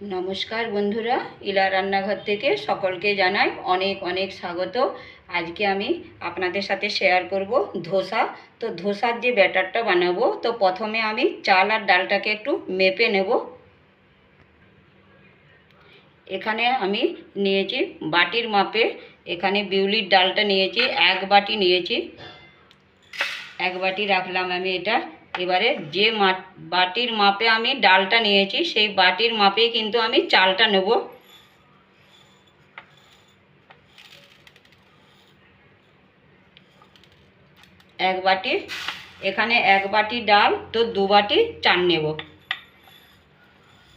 নমস্কার বন্ধুরা, ইলা রান্নাঘর থেকে সকলকে জানাই অনেক অনেক স্বাগত। আজকে আমি আপনাদের সাথে শেয়ার করব ধোসা। তো ধোসার যে ব্যাটারটা বানাবো, তো প্রথমে আমি চাল আর ডালটাকে একটু মেপে নেব। এখানে আমি নিয়েছি বাটির মাপে, এখানে বিউলির ডালটা নিয়েছি, এক বাটি নিয়েছি। এক বাটি রাখলাম আমি এটা। এবারে যে বাটির মাপে আমি ডালটা নিয়েছি, সেই বাটির মাপেই কিন্তু আমি চালটা নেব। এক বাটি, এখানে এক বাটি ডাল, তো দু বাটি চাল নেব।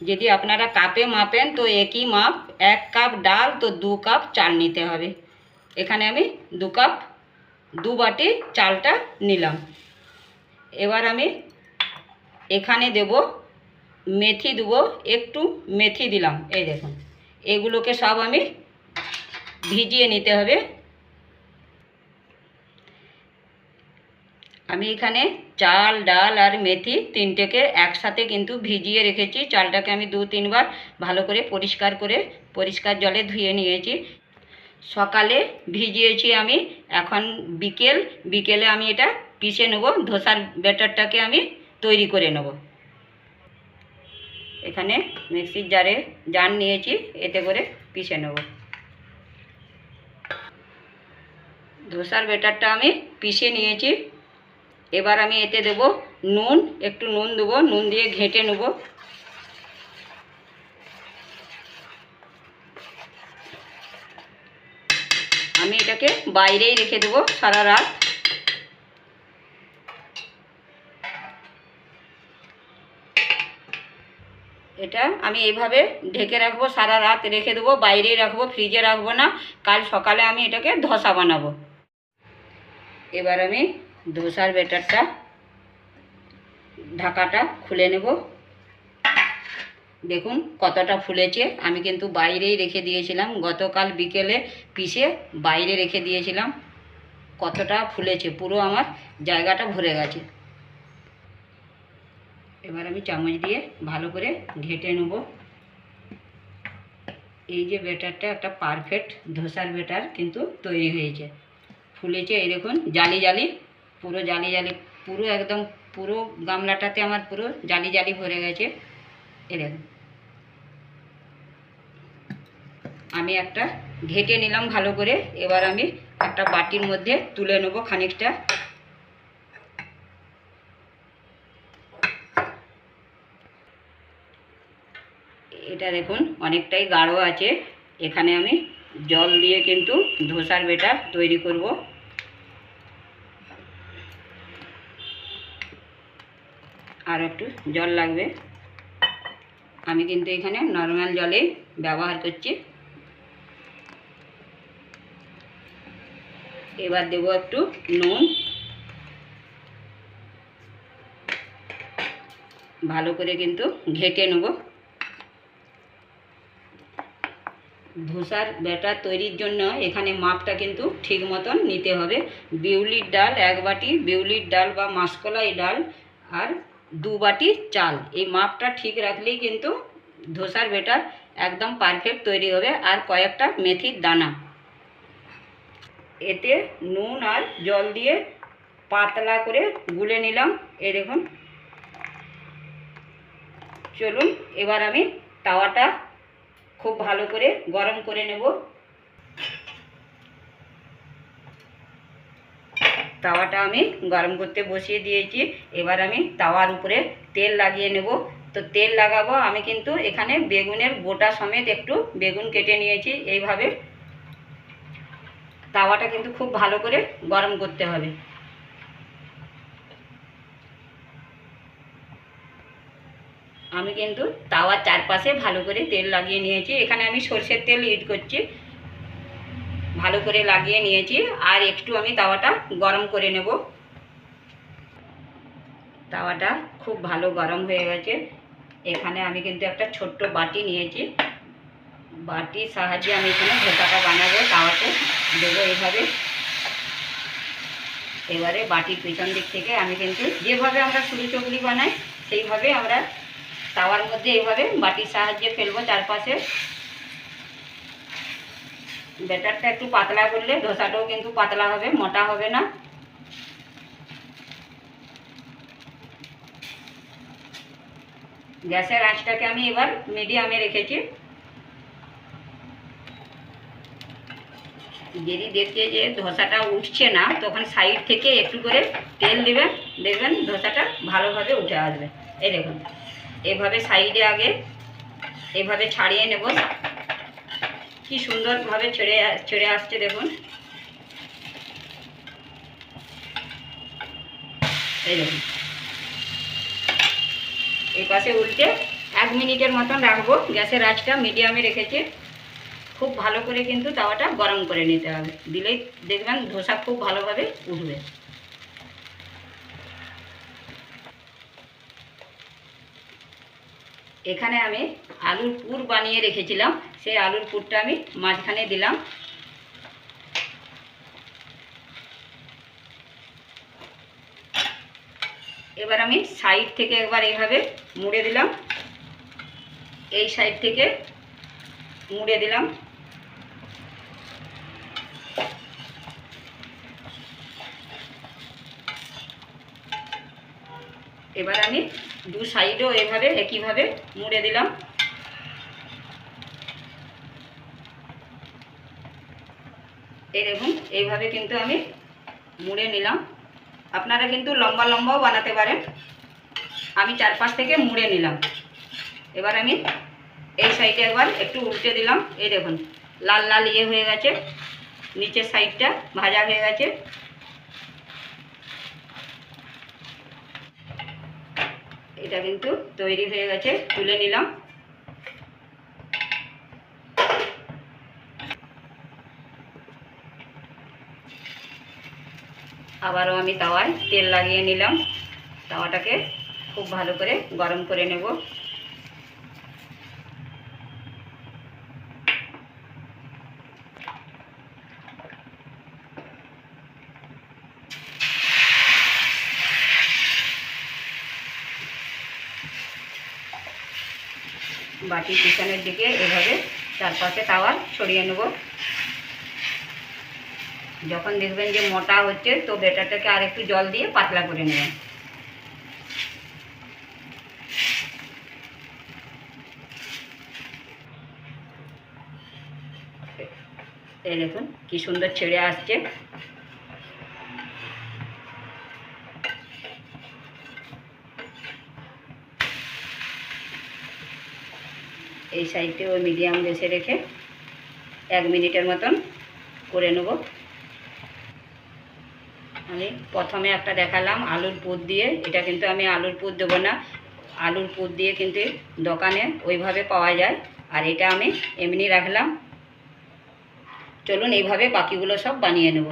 যদি আপনারা কাপে মাপেন, তো একই মাপ, এক কাপ ডাল, তো দু কাপ চাল নিতে হবে। এখানে আমি দু কাপ, দু বাটি চালটা নিলাম। এবার আমি এখানে দেব মেথি দেবো, একটু মেথি দিলাম, এই দেখুন। এগুলোকে সব আমি ভিজিয়ে নিতে হবে। আমি এখানে চাল, ডাল আর মেথি তিনটেকে একসাথে কিন্তু ভিজিয়ে রেখেছি। চালটাকে আমি দু তিনবার ভালো করে পরিষ্কার করে পরিষ্কার জলে ধুয়ে নিয়েছি। সকালে ভিজিয়েছি আমি, এখন বিকেল, বিকেলে আমি এটা পিষে নেব, ধোসার ব্যাটারটাকে আমি তৈরি করে নেব। এখানে মিক্সির জারে জার নিয়েছি, এতে করে পিষে নেব। ধোসার ব্যাটারটা আমি পিষে নিয়েছি, এবার আমি এতে দেব নুন, একটু নুন দেবো, নুন দিয়ে ঘেঁটে নেব। আমি এটাকে বাইরেই রেখে দেবো সারা রাত। এটা আমি এইভাবে ঢেকে রাখব, সারা রাত রেখে দেবো, বাইরেই রাখব, ফ্রিজে রাখব না। কাল সকালে আমি এটাকে ধোসা বানাবো। এবার আমি ধোসার ব্যাটারটা, ঢাকাটা খুলে নেব। দেখুন কতটা ফুলেছে। আমি কিন্তু বাইরেই রেখে দিয়েছিলাম। গতকাল বিকেলে পিষে বাইরে রেখে দিয়েছিলাম। কতটা ফুলেছে, পুরো আমার জায়গাটা ভরে গেছে। এবার আমি চামচ দিয়ে ভালো করে ঘেটে নেব। এই যে ব্যাটারটা একটা পারফেক্ট ধোসার ব্যাটার কিন্তু তৈরি হয়েছে। ফুলেছে এই দেখুন, জালি জালি, পুরো জালি জালি, পুরো একদম পুরো গামলাটাতে আমার পুরো জালি জালি ভরে গেছে। এই দেখুন। আমি একটা ঘেটে নিলাম ভালো করে। এবার আমি একটা বাটির মধ্যে তুলে নেব খানিকটা। এটা দেখুন, অনেকটাই গাঢ় আছে। এখানে আমি জল দিয়ে কিন্তু ধোসার বেটার তৈরি করব। আর একটু জল লাগবে। আমি কিন্তু এখানে নর্মাল জলে ব্যবহার করছি। এবার দেবো একটু নুন। ভালো করে কিন্তু ঘেটে নেব। ধোসার ব্যাটার তৈরির জন্য এখানে মাপটা কিন্তু ঠিক মতন নিতে হবে। বিউলির ডাল এক বাটি, বিউলির ডাল বা মাসকলাই ডাল আর দু বাটি চাল। এই মাপটা ঠিক রাখলেই কিন্তু ধোসার ব্যাটার একদম পারফেক্ট তৈরি হবে। আর কয়েকটা মেথির দানা। এতে নুন আর জল দিয়ে পাতলা করে গুলে নিলাম। এই দেখুন। চলুন, এবার আমি তাওয়াটা খুব ভালো করে গরম করে নেব। তাওয়াটা আমি গরম করতে বসিয়ে দিয়েছি। এবার আমি তাওয়ার উপরে তেল লাগিয়ে নেব। তো তেল লাগাবো, আমি কিন্তু এখানে বেগুনের গোটা সমেত একটু বেগুন কেটে নিয়েছি। এইভাবে তাওয়াটা কিন্তু খুব ভালো করে গরম করতে হবে। আমি কিন্তু তাওয়ার চারপাশে ভালো করে তেল লাগিয়ে নিয়েছি। এখানে আমি সর্ষের তেল ইউজ করছি। ভালো করে লাগিয়ে নিয়েছি। আর একটু আমি তাওয়াটা গরম করে নেব। তাওয়াটা খুব ভালো গরম হয়ে গেছে। এখানে আমি কিন্তু একটা ছোট্ট বাটি নিয়েছি। বাটির সাহায্যে আমি এখানে ধোসাটা বানাবো, তাওয়াতে দেবো এইভাবে। এবারে বাটির পিছন দিক থেকে আমি কিন্তু যেভাবে আমরা সুরি চকলি বানাই, সেইভাবে আমরা তাওয়ার মধ্যে এইভাবে বাটির সাহায্যে ফেলব চারপাশে। ব্যাটারটা একটু পাতলা করলে ধোসাটাও কিন্তু পাতলা হবে, মোটা হবে না। গ্যাসের আঁচটাকে আমি এবার মিডিয়ামে রেখেছি। যদি দেখছে যে ধোসাটা উঠছে না, তখন সাইড থেকে একটু করে তেল দেবেন, দেখবেন ধোসাটা ভালোভাবে উঠে আসবে। এই দেখুন, এভাবে সাইডে আগে এভাবে ছাড়িয়ে নেব। কি সুন্দরভাবে ছেড়ে ছেড়ে আসছে দেখুন। এই দেখুন এই পাশে উল্টে এক মিনিটের মতন রাখব, গ্যাসের আঁচটা মিডিয়ামে রেখেছি। খুব ভালো করে কিন্তু তাওয়াটা গরম করে নিতে হবে। দিলেই দেখবেন ধোসা খুব ভালোভাবে উঠবে। এখানে আমি আলুর পুর বানিয়ে রেখেছিলাম। সেই আলুর পুরটা আমি মাঝখানে দিলাম। এবার আমি সাইড থেকে একবার এইভাবে মুড়ে দিলাম। এই সাইড থেকে মুড়ে দিলাম। এবার আমি দু সাইডও এভাবে, একইভাবে মুড়ে দিলাম। এই দেখুন, এইভাবে কিন্তু আমি মুড়ে নিলাম। আপনারা কিন্তু লম্বা লম্বাও বানাতে পারেন। আমি চারপাশ থেকে মুড়ে নিলাম। এবার আমি এই সাইডে একবার একটু উল্টে দিলাম। এই দেখুন, লাল লাল ইয়ে হয়ে গেছে। নিচের সাইডটা ভাজা হয়ে গেছে। এটা কিন্তু তৈরি হয়ে গেছে, তুলে নিলাম। আবারও আমি তাওয়ায় তেল লাগিয়ে নিলাম। তাওয়াটাকে খুব ভালো করে গরম করে নেব। বাটির পিছনের দিকে এভাবে চারপাশে তাওয়ার ছড়িয়ে নেব। যখন দেখবেন যে মোটা হচ্ছে, তো বেটারটাকে আর একটু জল দিয়ে পাতলা করে নেবেন। এই দেখুন কি সুন্দর ছেড়ে আসছে। এই সাইডে ওই মিডিয়াম গ্যাসে রেখে এক মিনিটের মতন করে নেব। আমি প্রথমে একটা দেখালাম আলুর পুর দিয়ে। এটা কিন্তু আমি আলুর পুর দেবো না। আলুর পুর দিয়ে কিন্তু দোকানে ওইভাবে পাওয়া যায়। আর এটা আমি এমনি রাখলাম। চলুন এইভাবে বাকিগুলো সব বানিয়ে নেব।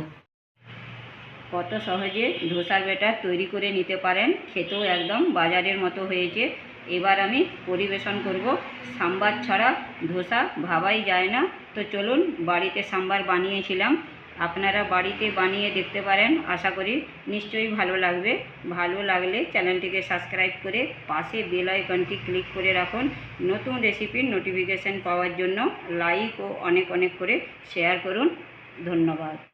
কত সহজে ধোসার বেটার তৈরি করে নিতে পারেন। খেতেও একদম বাজারের মতো হয়েছে। এবার আমি পরিবেশন করব। সাম্বার ছাড়া ধোসা ভাবাই যায় না। তো চলুন, বাড়িতে সাম্বার বানিয়েছিলাম। আপনারা বাড়িতে বানিয়ে দেখতে পারেন, আশা করি নিশ্চয়ই ভালো লাগবে। ভালো লাগলে চ্যানেলটিকে সাবস্ক্রাইব করে পাশে বেল আইকনটি ক্লিক করে রাখুন। নতুন রেসিপির নোটিফিকেশান পাওয়ার জন্য লাইক ও অনেক অনেক করে শেয়ার করুন। ধন্যবাদ।